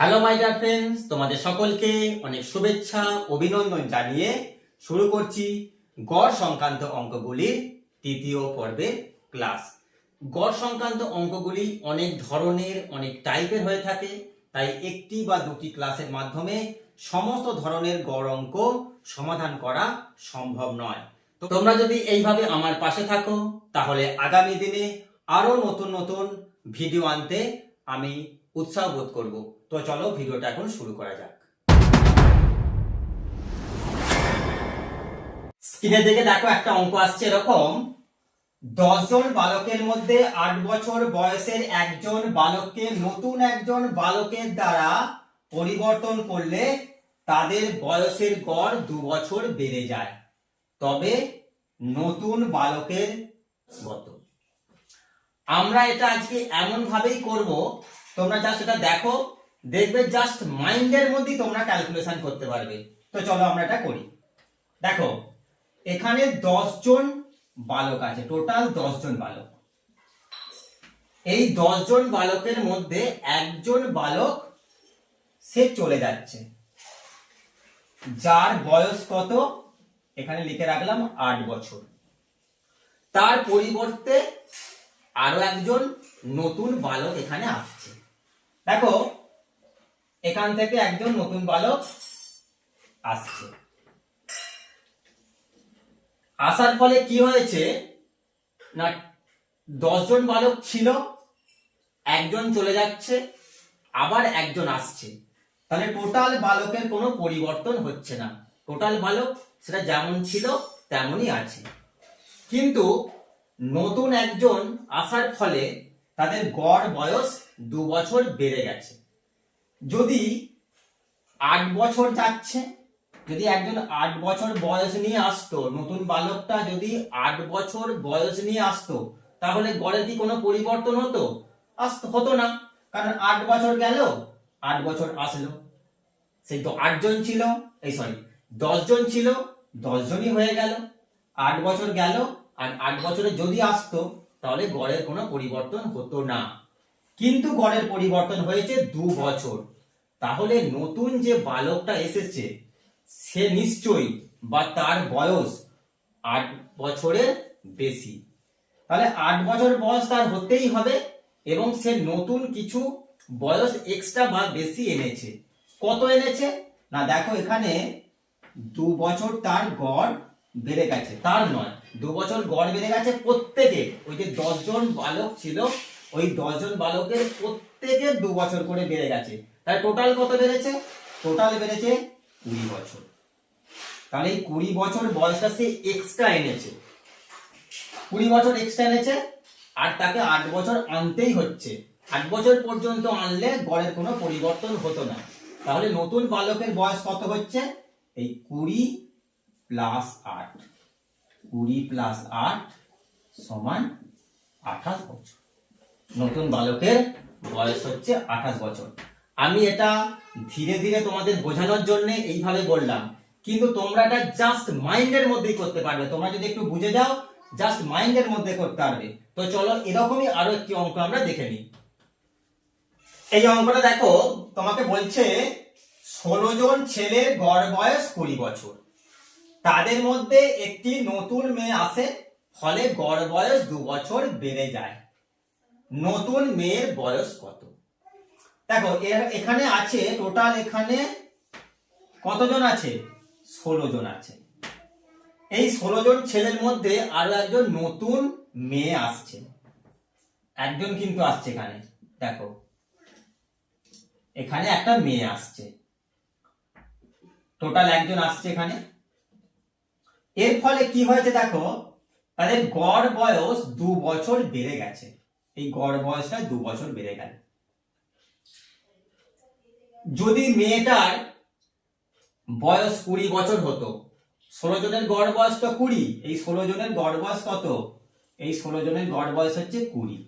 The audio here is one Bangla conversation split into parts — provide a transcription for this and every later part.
হ্যালো মাই ডিয়ার ফ্রেন্ডস তোমাদের সকলকে অনেক শুভেচ্ছা, অভিনন্দন জানিয়ে শুরু করছি গড় সংক্রান্ত অঙ্কগুলির তৃতীয় পর্বের ক্লাস গড় সংক্রান্ত অঙ্কগুলি অনেক ধরনের, অনেক টাইপের হয়ে থাকে, তাই একটি বা দুটি ক্লাসের মাধ্যমে সমস্ত ধরনের গড় অঙ্ক সমাধান করা সম্ভব নয়। তো তোমরা যদি এইভাবে আমার পাশে থাকো, তাহলে আগামী দিনে আরও নতুন নতুন ভিডিও আনতে আমি উৎসাহ বোধ করব। তো চলো ভিডিওটা এখন শুরু করা যাক। স্ক্রিনে দেখে দেখো একটা অঙ্ক আসছে এরকম। জন বালকের মধ্যে আট বছর বয়সের একজন বালককে নতুন একজন বালকের দ্বারা পরিবর্তন করলে তাদের বয়সের গড় দু বছর বেড়ে যায়। তবে নতুন বালকের কত আমরা এটা আজকে এমন ভাবেই করব। তোমরা যা সেটা দেখো দেখবে জাস্ট মাইন্ডের মধ্যেই তোমরা ক্যালকুলেশন করতে পারবে। তো চলো আমরা এটা করি। দেখো, এখানে জন বালক আছে টোটাল জন বালক। এই জন বালকের মধ্যে একজন বালক, সে চলে যাচ্ছে। যার বয়স কত? এখানে লিখে রাখলাম আট বছর। তার পরিবর্তে আরও একজন নতুন বালক এখানে আসছে। দেখো এখান থেকে একজন নতুন বালক আসছে। আসার ফলে কি হয়েছে? না, দশজন বালক ছিল, একজন চলে যাচ্ছে, আবার একজন আসছে। তাহলে টোটাল বালকের কোনো পরিবর্তন হচ্ছে না। টোটাল বালক সেটা যেমন ছিল, তেমনই আছে। কিন্তু নতুন একজন আসার ফলে তাদের গড় বয়স দু বছর বেড়ে গেছে। যদি আট বছর যাচ্ছে, যদি একজন আট বছর বয়স নিয়ে আসতো, নতুন বালকটা যদি আট বছর বয়স নিয়ে আসতো, তাহলে গড়ে কি কোনো পরিবর্তন হতো? আসতো হতো না। কারণ আট বছর গেল, আট বছর আসলো। সেই তো আটজন ছিল, এই সরি দশজন ছিল দশজনই হয়ে গেল। আট বছর গেল, আর আট বছরে যদি আসতো, তাহলে গড়ের কোনো পরিবর্তন হতো না। কিন্তু গড়ের পরিবর্তন হয়েছে দু বছর। তাহলে নতুন যে বালকটা এসেছে, সে নিশ্চয়ই বা তার বয়স আট বছরের বেশি। তাহলে আট বছর বয়স তার হতেই হবে এবং সে নতুন কিছু বয়স এক্সট্রা বা বেশি এনেছে। কত এনেছে? না, দেখো এখানে দু বছর তার গড় বেড়ে গেছে। তার নয়, দু বছর গড় বেড়ে গেছে প্রত্যেকে ওই যে দশজন বালক ছিল ওই দশজন বালকের প্রত্যেকের দু বছর করে বেড়ে গেছে। তাই টোটাল কত বেড়েছে? টোটাল বেড়েছে কুড়ি বছর। তাহলে এই কুড়ি বছর বয়সটা সে এক্সট্রা এনেছে। কুড়ি বছর এক্সট্রা এনেছে, আর তাকে আট বছর আনতেই হচ্ছে। আট বছর পর্যন্ত আনলে গড়ের কোনো পরিবর্তন হতো না। তাহলে নতুন বালকের বয়স কত হচ্ছে? এই কুড়ি প্লাস আট। কুড়ি প্লাস আট সমান আঠাশ বছর। নতুন বালকের বয়স হচ্ছে আঠাশ বছর। আমি এটা ধীরে ধীরে তোমাদের বোঝানোর জন্য এইভাবে বললাম। কিন্তু তোমরা এটা জাস্ট মাইন্ডের মধ্যেই করতে পারবে। তোমরা যদি একটু বুঝে যাও জাস্ট মাইন্ডের মধ্যে করতে পারবে। তো চলো এরকমই আরও একটি অঙ্ক আমরা দেখে নিই। এই অঙ্কটা দেখো, তোমাকে বলছে ষোলো জন ছেলের গড় বয়স কুড়ি বছর। তাদের মধ্যে একটি নতুন মেয়ে আসে, ফলে গড় বয়স দু বছর বেড়ে যায়। নতুন মেয়ের বয়স কত? দেখো এখানে আছে টোটাল এখানে কতজন আছে? ষোলো জন আছে। এই ষোলো জন ছেলের মধ্যে আরও একজন নতুন মেয়ে আসছে। একজন কিন্তু আসছে এখানে, দেখো। এখানে একটা মেয়ে আসছে। টোটাল একজন আসছে এখানে। এর ফলে কি হয়েছে দেখো? তাদের গড় বয়স দু বছর বেড়ে গেছে। এই গড় বয়সটা দু বছর বেড়ে গেল। যদি মেয়েটার বয়স কুড়ি বছর হতো, ষোলো জনের গড় বয়স তো কুড়ি, এই ষোলো জনের গড় বয়স কত? এই ষোলো জনের গড় বয়স হচ্ছে কুড়ি।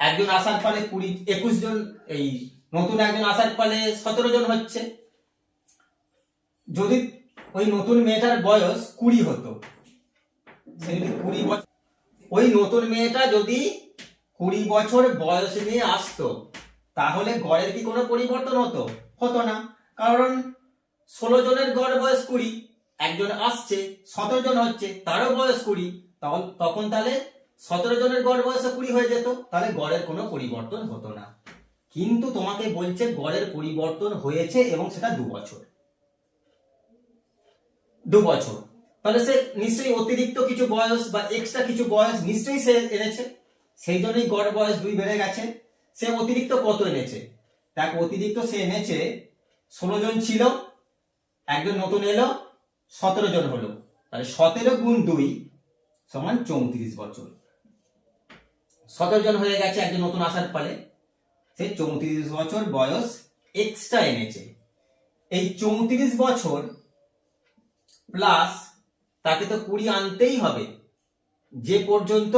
একজন আসার ফলে কুড়ি, একুশ জন, এই নতুন একজন আসার ফলে সতেরো জন হচ্ছে। যদি ওই নতুন মেয়েটার বয়স কুড়ি হতো, সে যদি কুড়ি বছর ওই নতুন মেয়েটা যদি কুড়ি বছর বয়স নিয়ে আসতো, তাহলে গড়ের কি কোনো পরিবর্তন হতো? হতো না। কারণ ষোলো জনের গড় বয়স কুড়ি, একজন আসছে, সতেরো জন হচ্ছে, তারও বয়স কুড়ি, তখন তখন তাহলে সতেরো জনের গড় বয়সে কুড়ি হয়ে যেত, তাহলে গড়ের কোনো পরিবর্তন হতো না। কিন্তু তোমাকে বলছে গড়ের পরিবর্তন হয়েছে এবং সেটা দু বছর। দু বছর। তাহলে সে নিশ্চয়ই অতিরিক্ত কিছু বয়স বা এক্সট্রা কিছু বয়স নিশ্চয়ই সে এনেছে। সেই জন্যই গড় বয়স দুই বেড়ে গেছে। সে অতিরিক্ত কত এনেছে? দেখ, অতিরিক্ত সে এনেছে, ষোলো জন ছিল, একজন নতুন এলো, সতেরো জন হলো। তাহলে সতেরো গুণ দুই সমান চৌত্রিশ বছর। সতেরো জন হয়ে গেছে একজন নতুন আসার ফলে। সে চৌত্রিশ বছর বয়স এক্সট্রা এনেছে। এই চৌত্রিশ বছর প্লাস তাকে তো কুড়ি আনতেই হবে। যে পর্যন্ত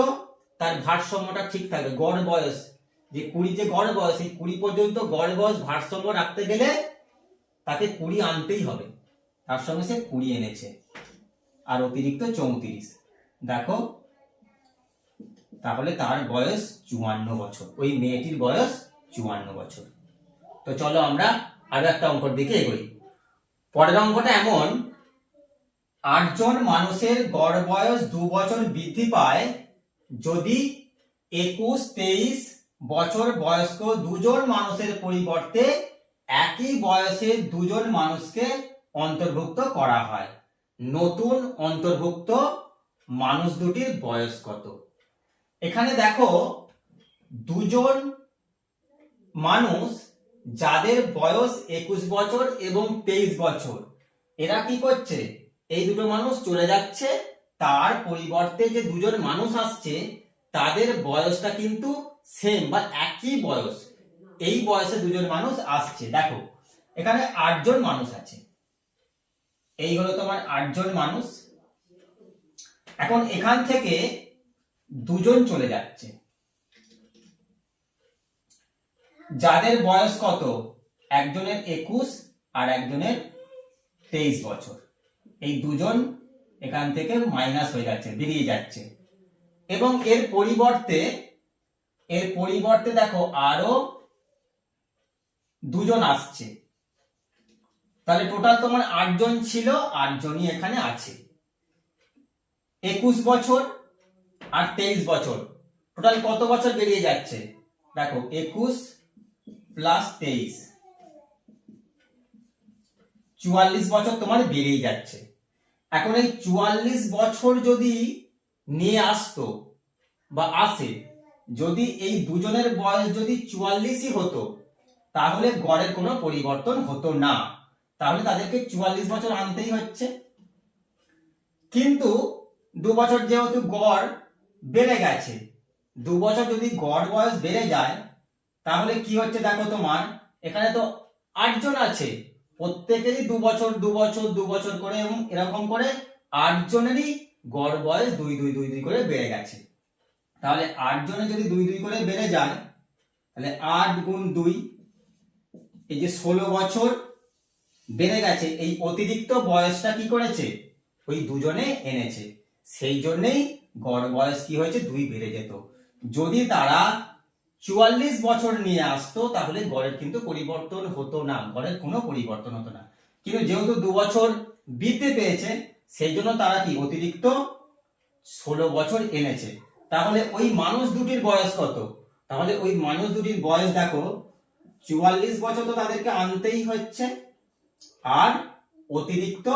তার ভারসাম্যটা ঠিক থাকবে, গড় বয়স, যে কুড়ি যে গড় বয়স, এই কুড়ি পর্যন্ত গড় বয়স ভারসাম্য রাখতে গেলে তাকে কুড়ি আনতেই হবে। তার সঙ্গে সে কুড়ি এনেছে। আর অতিরিক্ত চৌত্রিশ। দেখো, তাহলে তার বয়স চুয়ান্ন বছর। ওই মেয়েটির বয়স চুয়ান্ন বছর। তো চলো আমরা আরও একটা অঙ্কর দিকে এগোই। পরের অঙ্কটা এমন আটজন মানুষের গড় বয়স দু বছর বৃদ্ধি পায়, যদি একুশ তেইশ বছর বয়স্ক দুজন মানুষের পরিবর্তে একই বয়সের দুজন মানুষকে অন্তর্ভুক্ত করা হয়। নতুন অন্তর্ভুক্ত মানুষ দুটির বয়স কত? এখানে দেখো, দুজন মানুষ যাদের বয়স একুশ বছর এবং তেইশ বছর, এরা কি করছে? এই দুটো মানুষ চলে যাচ্ছে, তার পরিবর্তে যে দুজন মানুষ আসছে, তাদের বয়সটা কিন্তু সেম বা একই বয়স। এই বয়সে দুজন মানুষ আসছে। দেখো, এখানে আটজন মানুষ আছে। এই হলো তোমার আটজন মানুষ। এখন এখান থেকে দুজন চলে যাচ্ছে। যাদের বয়স কত? একজনের একুশ আর একজনের তেইশ বছর। এই দুজন এখান থেকে মাইনাস হয়ে যাচ্ছে, বেরিয়ে যাচ্ছে। এবং এর পরিবর্তে এর পরিবর্তে দেখো আরও দুজন আসছে। তাহলে টোটাল তোমার আটজন ছিল আটজনই এখানে আছে। একুশ বছর আর তেইশ বছর। টোটাল কত বছর বেরিয়ে যাচ্ছে? দেখো, একুশ প্লাস তেইশ। চুয়াল্লিশ বছর তোমার বেরিয়ে যাচ্ছে। এখন এই চুয়াল্লিশ বছর যদি নিয়ে আসতো বা আসে, যদি এই দুজনের বয়স যদি চুয়াল্লিশই হতো, তাহলে গড়ের কোনো পরিবর্তন হতো না। তাহলে তাদেরকে চুয়াল্লিশ বছর আনতেই হচ্ছে। কিন্তু দু বছর যেহেতু গড় বেড়ে গেছে, দু বছর যদি গড় বয়স বেড়ে যায়, তাহলে কি হচ্ছে দেখো তোমার? এখানে তো আটজন আছে। প্রত্যেকেরই দু বছর দু বছর দু বছর করে এবং এরকম করে আটজনেরই গড় বয়স দুই দুই দুই দুই করে বেড়ে গেছে। তাহলে আটজনে যদি দুই দুই করে বেড়ে যায়, তাহলে আট গুণ দুই, এই যে ষোলো বছর বেড়ে গেছে, এই অতিরিক্ত বয়সটা কি করেছে? ওই দুজনে এনেছে। সেই জন্যেই গড় বয়স কি হয়েছে? দুই বেড়ে যেত। যদি তারা চুয়াল্লিশ বছর নিয়ে আসতো, তাহলে গড়ের কিন্তু পরিবর্তন হতো না। গড়ের কোনো পরিবর্তন হতো না। কিন্তু যেহেতু দু বছর বৃদ্ধি পেয়েছে, সেই জন্য তারা কি অতিরিক্ত ষোলো বছর এনেছে। তাহলে ওই মানুষ দুটির বয়স কত? তাহলে ওই মানুষ দুটির বয়স দেখো, চুয়াল্লিশ বছর তো তাদেরকে আনতেই হচ্ছে, আর অতিরিক্ত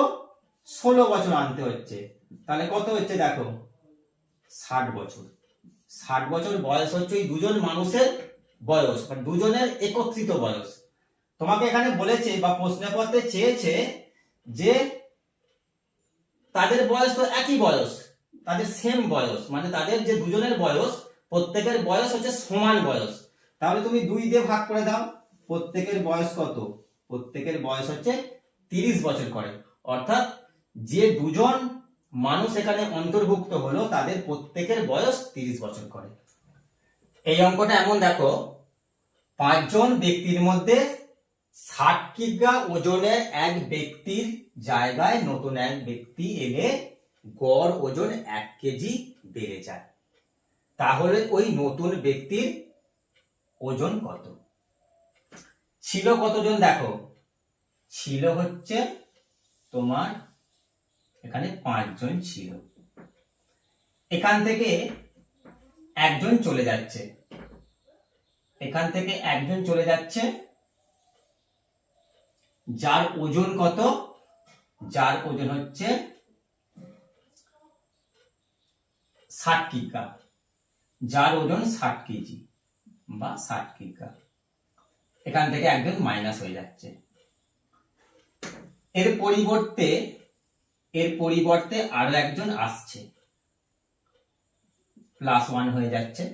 ষোলো বছর আনতে হচ্ছে। তাহলে কত হচ্ছে দেখো? ষাট বছর। ষাট বছর বয়স হচ্ছে ওই দুজন মানুষের বয়স বা দুজনের একত্রিত বয়স। তোমাকে এখানে বলেছে বা প্রশ্নপত্রে চেয়েছে যে তাদের বয়স তো একই বয়স, তাদের সেম বয়স মানে তাদের যে দুজনের বয়স, প্রত্যেকের বয়স হচ্ছে সমান বয়স। তাহলে তুমি দুই দিয়ে ভাগ করে দাও, প্রত্যেকের বয়স কত? প্রত্যেকের বয়স হচ্ছে তিরিশ বছর করে। অর্থাৎ যে দুজন মানুষ এখানে অন্তর্ভুক্ত হলো তাদের প্রত্যেকের বয়স তিরিশ বছর করে। এই অঙ্কটা এমন দেখো, পাঁচজন ব্যক্তির মধ্যে ষাট কিগ্রা ওজনের এক ব্যক্তির জায়গায় নতুন এক ব্যক্তি এলে গড় ওজন এক কেজি বেড়ে যায়। তাহলে ওই নতুন ব্যক্তির ওজন কত? ছিল কতজন দেখো? ছিল হচ্ছে তোমার এখানে পাঁচজন ছিল। এখান থেকে একজন চলে যাচ্ছে। এখান থেকে একজন চলে যাচ্ছে। যার ওজন কত? যার ওজন হচ্ছে ষাট কিগ্রা। যার ওজন ষাট কেজি বা ষাট কিগ্রা। এখান থেকে একজন মাইনাস হয়ে যাচ্ছে। এর পরিবর্তে এর পরিবর্তে আরও একজন আসছে। প্লাস ওয়ান হয়ে যাচ্ছে।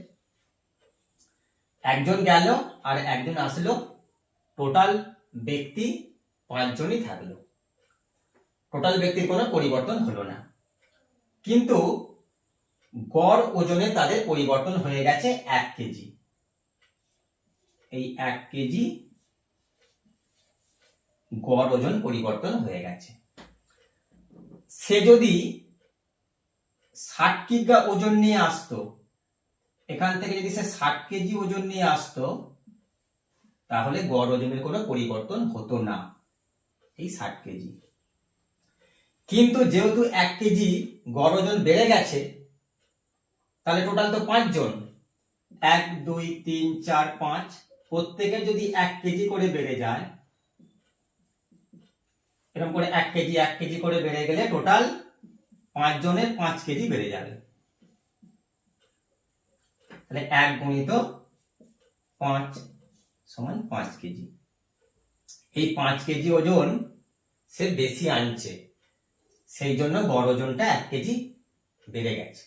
একজন গেল আর একজন আসলো। টোটাল ব্যক্তি পাঁচজনই থাকল। টোটাল ব্যক্তির কোনো পরিবর্তন হলো না। কিন্তু গড় ওজনে তাদের পরিবর্তন হয়ে গেছে এক কেজি। এই এক কেজি গড় ওজন পরিবর্তন হয়ে গেছে। সে যদি ষাট কিগ্রা ওজন নিয়ে আসতো, এখান থেকে যদি সে ষাট কেজি ওজন নিয়ে আসতো, তাহলে গড় ওজনের কোনো পরিবর্তন হতো না, এই ষাট কেজি। কিন্তু যেহেতু এক কেজি গড় ওজন বেড়ে গেছে, তাহলে টোটাল তো পাঁচজন এক, দুই, তিন, চার, পাঁচ প্রত্যেকের যদি এক কেজি করে বেড়ে যায় এরকম করে এক কেজি এক কেজি করে বেড়ে গেলে টোটাল পাঁচ জনের পাঁচ কেজি বেড়ে যাবে। তাহলে এক গুণিত পাঁচ সমান পাঁচ কেজি। এই পাঁচ কেজি ওজন সে বেশি আনছে, সেই জন্য বড় ওজনটা এক কেজি বেড়ে গেছে।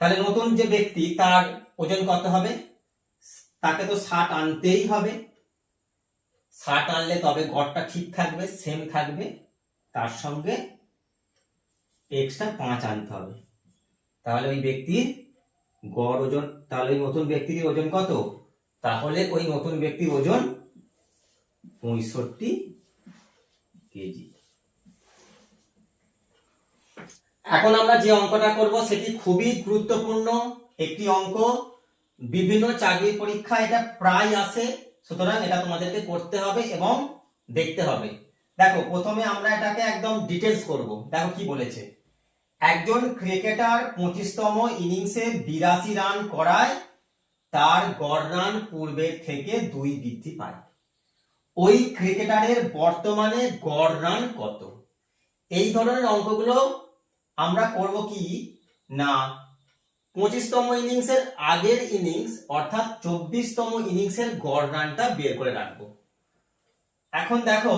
তাহলে নতুন যে ব্যক্তি, তার ওজন কত হবে? তাকে তো ষাট আনতেই হবে। ষাট আনলে তবে গড়টা ঠিক থাকবে সেম থাকবে। তার সঙ্গে এক্সট্রা পাঁচ আনতে হবে। তাহলে ওই ব্যক্তির গড় ওজন, তাহলে ওই নতুন ব্যক্তির ওজন কত? তাহলে ওই নতুন ব্যক্তির ওজন পঁয়ষট্টি কেজি। এখন আমরা যে অঙ্কটা করব, সেটি খুবই গুরুত্বপূর্ণ একটি অঙ্ক। বিভিন্ন চাকরির পরীক্ষা এটা প্রায় আসে। সুতরাং এটা তোমাদেরকে করতে হবে এবং দেখতে হবে। দেখো, প্রথমে আমরা এটাকে একদম ডিটেলস করব। দেখো কি বলেছে। একজন ক্রিকেটার পঁচিশতম ইনিংসে বিরাশি রান করায়, তার গড় রান পূর্বের থেকে দুই বৃদ্ধি পায়। ওই ক্রিকেটারের বর্তমানে গড় রান কত? এই ধরনের অঙ্কগুলো আমরা করব কি? না পঁচিশতম ইনিংসের আগের ইনিংস, অর্থাৎ চব্বিশতম ইনিংসের গড় রানটা বের করে রাখব। এখন দেখো,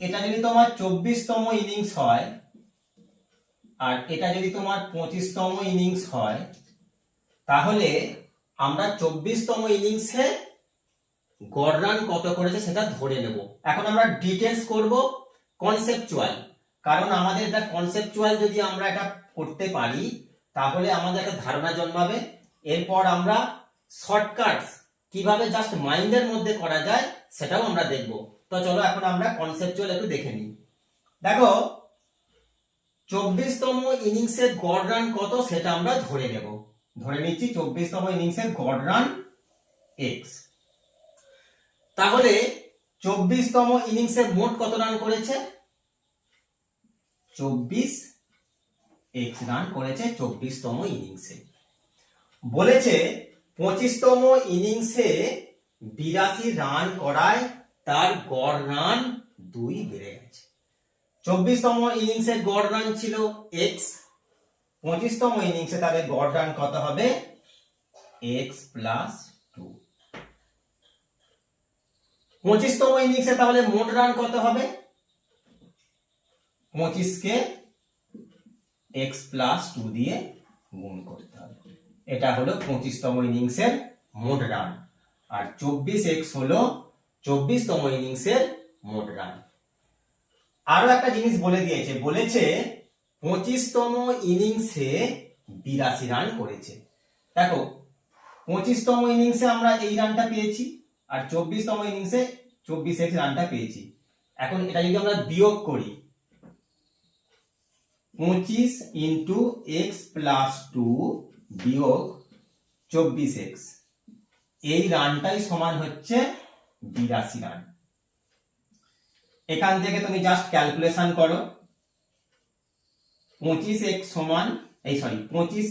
এটা যদি তোমার চব্বিশতম ইনিংস হয়, আর এটা যদি তোমার পঁচিশতম ইনিংস হয়, তাহলে আমরা চব্বিশতম ইনিংসে গড় রান কত করেছে সেটা ধরে নেব। এখন আমরা ডিটেলস করব কনসেপচুয়াল কারণ আমাদের এটা কনসেপচুয়াল যদি আমরা এটা করতে পারি তাহলে আমাদের একটা ধারণা জন্মাবে। এরপর আমরা শর্টকাটস কীভাবে জাস্ট মাইন্ডের মধ্যে করা যায় সেটাও আমরা দেখব। তো চলো এখন আমরা কনসেপচুয়াল একটু দেখে নিই। দেখো, চব্বিশতম ইনিংসের গড় রান কত সেটা আমরা ধরে নেব। ধরে নিচ্ছি চব্বিশতম ইনিংসের গড় রান এক্স তাহলে চব্বিশতম ইনিংসে মোট কত রান করেছে? চব্বিশ এক্স রান করেছে চব্বিশতম ইনিংসে। বলেছে, পঁচিশতম ইনিংসে বিরাশি রান করায় তার গড় রান দুই বেড়ে গেছে। চব্বিশতম ইনিংসের গড় রান ছিল এক্স পঁচিশতম ইনিংসে তাদের গড় রান কত হবে? এক্স প্লাস টু পঁচিশতম ইনিংসে তাহলে মোট রান কত হবে? পঁচিশকে এক্স প্লাস টু দিয়ে গুণ করতে হবে। এটা হলো পঁচিশতম ইনিংসের মোট রান আর চব্বিশ এক্স হলো চব্বিশতম ইনিংসের মোট রান আরও একটা জিনিস বলে দিয়েছে, বলেছে পঁচিশতম ইনিংসে বিরাশি রান করেছে। দেখো, পঁচিশতম ইনিংসে আমরা এই রানটা পেয়েছি, আর চব্বিশতম ইনিংসে চব্বিশ এক্স রানটা পেয়েছি। এখন এটা যদি আমরা বিয়োগ করি পঁচিশ ইন্টু এক্স প্লাস টু বিয়োগ চব্বিশ এক্স এই রানটাই সমান হচ্ছে বিরাশি রান। এখান থেকে তুমি জাস্ট ক্যালকুলেশন করো। পঁচিশ এক সমান, এই সরি পঁচিশ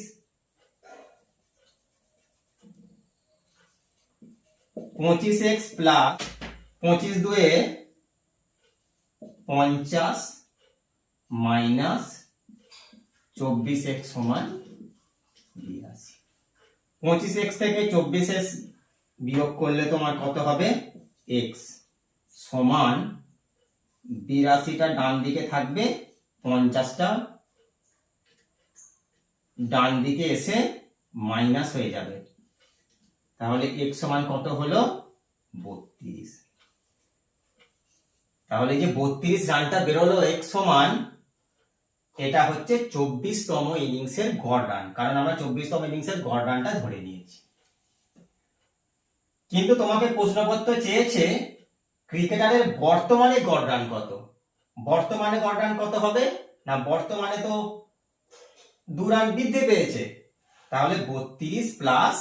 পঁচিশ এক্স প্লাস পঁচিশ দুয়ে পঞ্চাশ মাইনাস চব্বিশ এক্স সমান বিরাশি পঁচিশ এক্স থেকে চব্বিশ এক্স বিয়োগ করলে তোমার কত হবে? এক্স সমান বিরাশিটা ডান দিকে থাকবে, পঞ্চাশটা ডান দিকে এসে মাইনাস হয়ে যাবে। তাহলে এক্স সমান কত হলো? বত্রিশ। তাহলে যে বত্রিশ রানটা বেরোলো, এক্স সমান এটা হচ্ছে চব্বিশতম ইনিংসের গড় রান কারণ আমরা চব্বিশতম ইনিংসের গড় রানটা ধরে নিয়েছি। কিন্তু তোমাকে প্রশ্নপত্র চেয়েছে, ক্রিকেটারের বর্তমানে গড় রান কত? বর্তমানে গড় রান কত হবে? না, বর্তমানে তো দু রান বৃদ্ধি পেয়েছে। তাহলে বত্রিশ প্লাস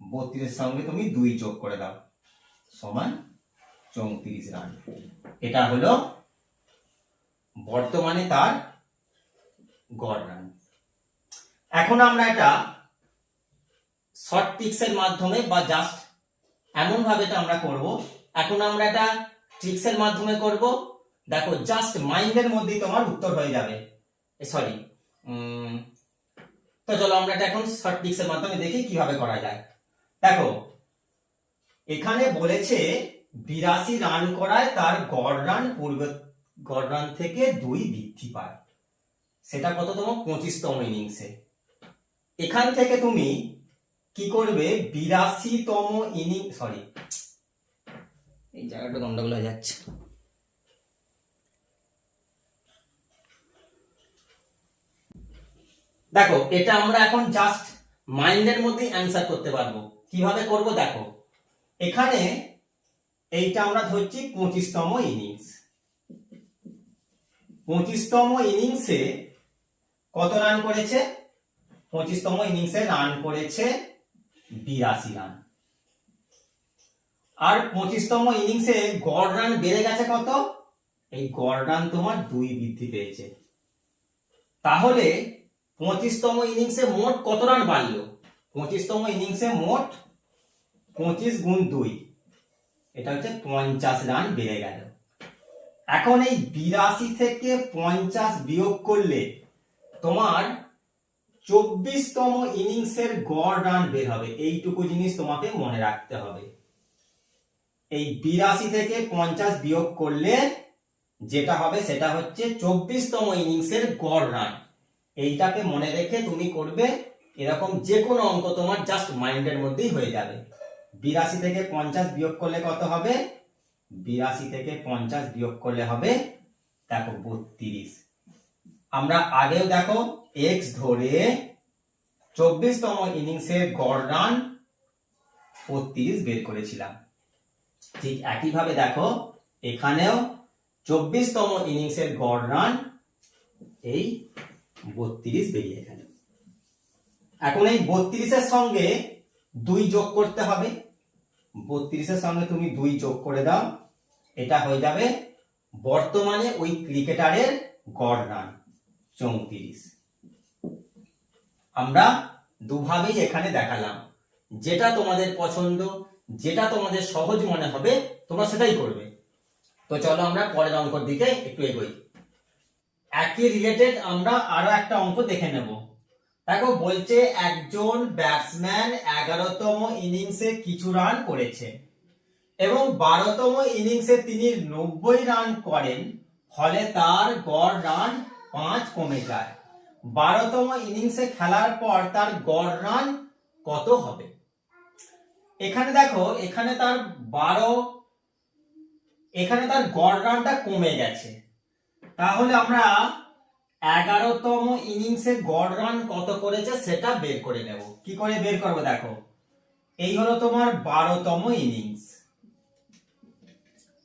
বত্রিশের সঙ্গে তুমি দুই যোগ করে দাও, সমান চৌত্রিশ রান এটা হলো বর্তমানে তার গড় রান এখন আমরা এটা শর্ট ট্রিক্সের মাধ্যমে বা জাস্ট এমন ভাবে এটা আমরা করব। এখন আমরা এটা ট্রিক্সের মাধ্যমে করব। দেখো জাস্ট মাইন্ডের মধ্যেই তোমার উত্তর হয়ে যাবে। সরি তো চলো আমরা এটা এখন শর্ট ট্রিক্সের মাধ্যমে দেখি কীভাবে করা যায়। দেখো, এখানে বলেছে বিরাশি রান করায় তার গড় রান পূর্বে গড় রান থেকে দুই বৃদ্ধি পায়। সেটা কততম? পঁচিশতম ইনিংসে এখান থেকে তুমি কি করবে? বিরাশিতম ইনিং সরি এই জায়গাটা গন্ডগোল হয়ে যাচ্ছে। দেখো, এটা আমরা এখন জাস্ট মাইন্ডের মধ্যে অ্যান্সার করতে পারব। কীভাবে করব? দেখো, এখানে এইটা আমরা ধরছি পঁচিশতম ইনিংস পঁচিশতম ইনিংসে কত রান করেছে? পঁচিশতম ইনিংসে রান করেছে বিরাশি রান। আর পঁচিশতম ইনিংসে গড় রান বেড়ে গেছে কত? এই গড় রান তোমার দুই বৃদ্ধি পেয়েছে। তাহলে পঁচিশতম ইনিংসে মোট কত রান বাড়লো? পঁচিশতম ইনিংসে মোট পঁচিশ গুণ দুই। এটা হচ্ছে পঞ্চাশ রান বেড়ে গেল। এখন এই বিরাশি থেকে পঞ্চাশ বিয়োগ করলে তোমার চব্বিশতম ইনিংসের গড় রান বের হবে। এইটুকু জিনিস তোমাকে মনে রাখতে হবে। এই বিরাশি থেকে পঞ্চাশ বিয়োগ করলে যেটা হবে সেটা হচ্ছে চব্বিশতম ইনিংসের গড় রান। এইটাকে মনে রেখে তুমি করবে এরকম যে কোনো অঙ্ক তোমার জাস্ট মাইন্ডের মধ্যেই হয়ে যাবে। বিরাশি থেকে পঞ্চাশ বিয়োগ করলে কত হবে? বিরাশি থেকে পঞ্চাশ বিয়োগ করলে হবে, দেখো, বত্রিশ। আমরা আগেও দেখো এক্স ধরে চব্বিশতম ইনিংসের গড় রান বত্রিশ বের করেছিলাম। ঠিক একইভাবে দেখো, এখানেও চব্বিশতম ইনিংসের গড় রান এই বত্রিশ বেরিয়ে গেল। এখন এই বত্রিশের সঙ্গে দুই যোগ করতে হবে। বত্রিশের সঙ্গে তুমি দুই যোগ করে দাও, এটা হয়ে যাবে বর্তমানে ওই ক্রিকেটারের গড় রান। চৌত্রিশ। আমরা দুভাবেই এখানে দেখালাম। যেটা তোমাদের পছন্দ, যেটা তোমাদের সহজ মনে হবে, তোমরা সেটাই করবে। তো চলো আমরা পরের অঙ্কর দিকে একটু এগোই। একই রিলেটেড আমরা আরও একটা অঙ্ক দেখে নেব। দেখো, বলছে একজন ব্যাটসম্যান এগারোতম ইনিংসে কিছু রান করেছে এবং বারোতম ইনিংসে তিনি নব্বই রান করেন, ফলে তার গড় রান পাঁচ কমে যায়। বারোতম ইনিংসে খেলার পর তার গড় রান কত হবে? এখানে দেখো, এখানে তার বারো, এখানে তার গড় রানটা কমে গেছে। তাহলে আমরা এগারোতম ইনিংসে গড় রান কত করেছে সেটা বের করে নেব। কি করে বের করব দেখো? এই হলো তোমার বারোতম ইনিংস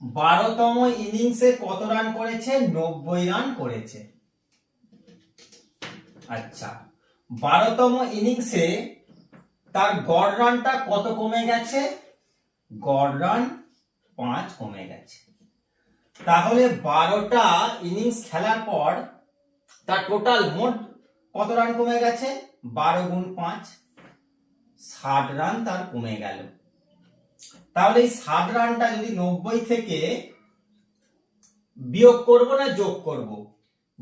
বারোতম ইনিংসে কত রান করেছে? নব্বই রান করেছে। আচ্ছা। বারোতম ইনিংসে তার গড় রানটা কত কমে গেছে? গড় রান পাঁচ কমে গেছে। তাহলে বারোটা ইনিংস খেলার পর তার টোটাল মোট কত রান কমে গেছে? বারো গুণ পাঁচ। ষাট রান তার কমে গেল। তাহলে এই ষাট রানটা যদি নব্বই থেকে বিয়োগ করব না যোগ করব?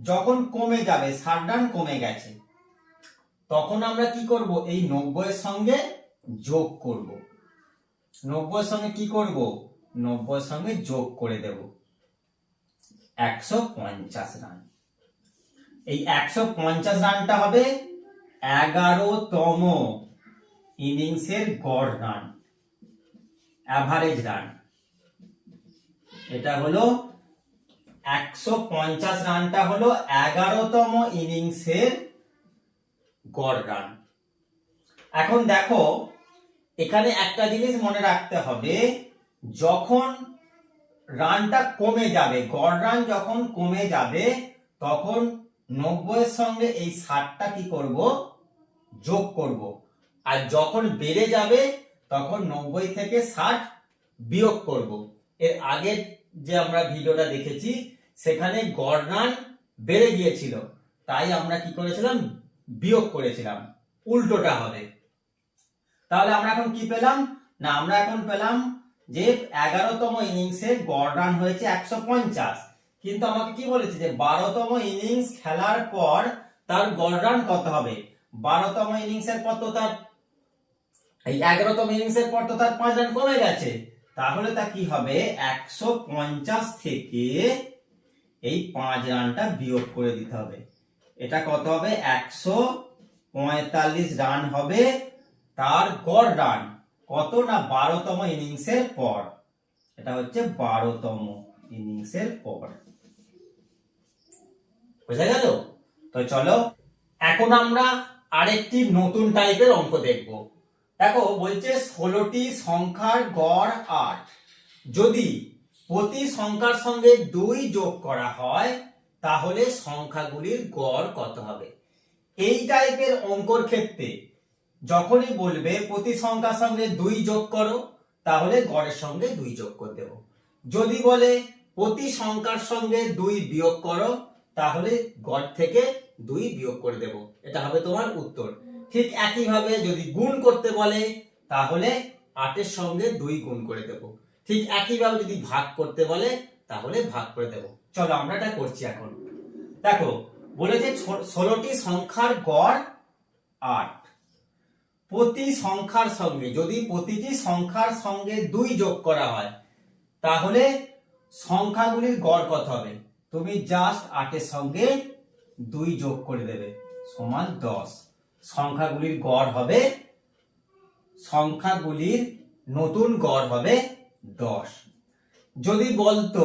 যখন কমে যাবে রান কমে গেছে, তখন আমরা কি করব? এই নব্বইয়ের সঙ্গে যোগ করব। নব্বইয়ের সঙ্গে কি করব? নব্বইয়ের সঙ্গে যোগ করে দেব। একশো পঞ্চাশ রান। এই একশো পঞ্চাশ রানটা হবে এগারোতম ইনিংসের গড় রান অ্যাভারেজ রান। এটা হলো একশো পঞ্চাশ রানটা হলো এগারোতম ইনিংসের গড় রান। এখন দেখো, এখানে একটা জিনিস মনে রাখতে হবে, যখন রানটা কমে যাবে, গড় রান যখন কমে যাবে, তখন নব্বইয়ের সঙ্গে এই ষাটটা কি করব? যোগ করব। আর যখন বেড়ে যাবে, তখন নব্বই থেকে ষাট বিয়োগ করব। এর আগের যে আমরা ভিডিওটা দেখেছি সেখানে গড় রান বেড়ে গিয়েছিল। তাই আমরা কি করেছিলাম? বিয়োগ করেছিলাম। উল্টোটা হবে। তাহলে আমরা এখন কি পেলাম? না, আমরা এখন পেলাম যে এগারোতম ইনিংসের গড় রান হয়েছে একশো পঞ্চাশ। কিন্তু আমাকে কি বলেছে যে বারোতম ইনিংস খেলার পর তার গড় রান কত হবে? বারোতম ইনিংসের পর তো তার এই এগারোতম ইনিংসের পর তো তার পাঁচ রান কমে গেছে। তাহলে তা কি হবে? একশো পঞ্চাশ থেকে এই পাঁচ রানটা বিয়োগ করে দিতে হবে। এটা কত হবে? একশো পঁয়তাল্লিশ রান হবে তার গড় রান। কত না বারোতম ইনিংসের পর? এটা হচ্ছে বারোতম ইনিংসের পর। বোঝা গেল? তো চলো, এখন আমরা আরেকটি নতুন টাইপের অঙ্ক দেখব। দেখো, বলছে ষোলোটি সংখ্যার গড় আট। যদি প্রতি সংখ্যার সঙ্গে দুই যোগ করা হয়, তাহলে সংখ্যাগুলির গড় কত হবে? এই টাইপের অঙ্কর ক্ষেত্রে যখনই বলবে প্রতি সংখ্যার সঙ্গে দুই যোগ করো, তাহলে গড়ের সঙ্গে দুই যোগ করে দেবো। যদি বলে প্রতি সংখ্যার সঙ্গে দুই বিয়োগ করো, তাহলে গড় থেকে দুই বিয়োগ করে দেব। এটা হবে তোমার উত্তর। ঠিক একইভাবে যদি গুণ করতে বলে, তাহলে আটের সঙ্গে দুই গুণ করে দেব। ঠিক একইভাবে যদি ভাগ করতে বলে, তাহলে ভাগ করে দেব। চলো আমরা এটা করছি এখন। দেখো, বলেছে ষোলোটি সংখ্যার গড় আট। প্রতি সংখ্যার সঙ্গে, যদি প্রতিটি সংখ্যার সঙ্গে দুই যোগ করা হয়, তাহলে সংখ্যাগুলির গড় কত হবে? তুমি জাস্ট আটের সঙ্গে দুই যোগ করে দেবে, সমান দশ। সংখ্যাগুলির গড় হবে, সংখ্যাগুলির নতুন গড় হবে দশ। যদি বলতো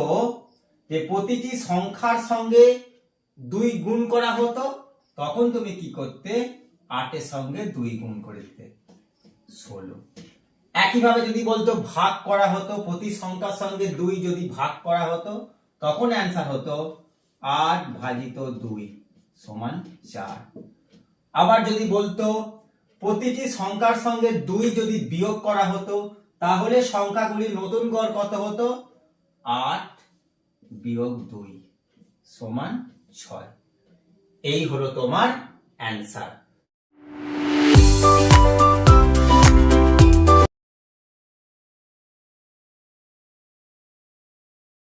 যে প্রতিটি সংখ্যার সঙ্গে দুই গুণ করা হতো, তখন তুমি কি করতে? আটের সঙ্গে দুই গুণ করে দিতে। ষোলো। একইভাবে যদি বলতো ভাগ করা হতো, প্রতি সংখ্যার সঙ্গে দুই যদি ভাগ করা হতো, তখন অ্যান্সার হতো আট ভাজিত দুই সমান চার। আবার যদি বলতো প্রতিটি সংখ্যার সঙ্গে দুই যদি বিয়োগ করা হতো তাহলে সংখ্যাগুলির নতুন গড় কত হতো? আট বিয়োগ দুই সমান ছয়। এই হলো তোমার অ্যান্সার।